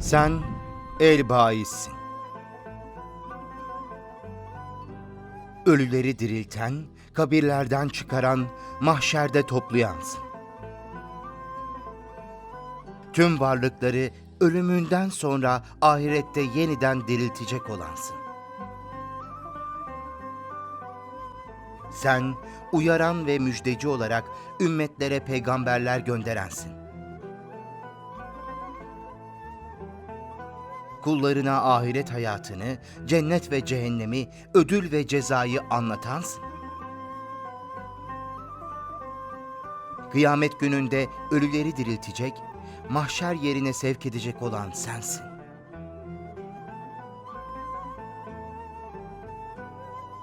Sen el baissin. Ölüleri dirilten, kabirlerden çıkaran, mahşerde toplayansın. Tüm varlıkları ölümünden sonra ahirette yeniden diriltecek olansın. Sen uyaran ve müjdeci olarak ümmetlere peygamberler gönderensin. Kullarına ahiret hayatını, cennet ve cehennemi, ödül ve cezayı anlatansın. Kıyamet gününde ölüleri diriltecek, mahşer yerine sevk edecek olan sensin.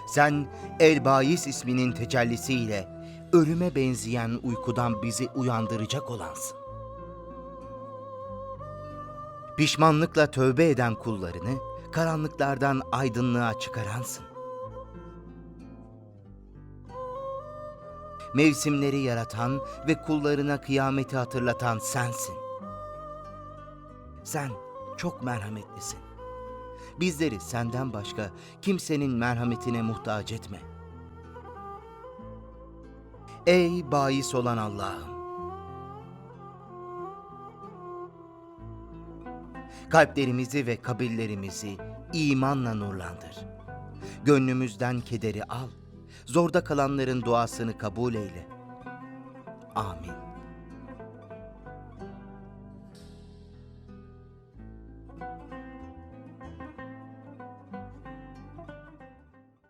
Sen El-Bais isminin tecellisiyle ölüme benzeyen uykudan bizi uyandıracak olansın. Pişmanlıkla tövbe eden kullarını karanlıklardan aydınlığa çıkaransın. Mevsimleri yaratan ve kullarına kıyameti hatırlatan sensin. Sen çok merhametlisin. Bizleri senden başka kimsenin merhametine muhtaç etme. Ey bahis olan Allah'ım! Kalplerimizi ve kabirlerimizi imanla nurlandır. Gönlümüzden kederi al. Zorda kalanların duasını kabul eyle. Amin.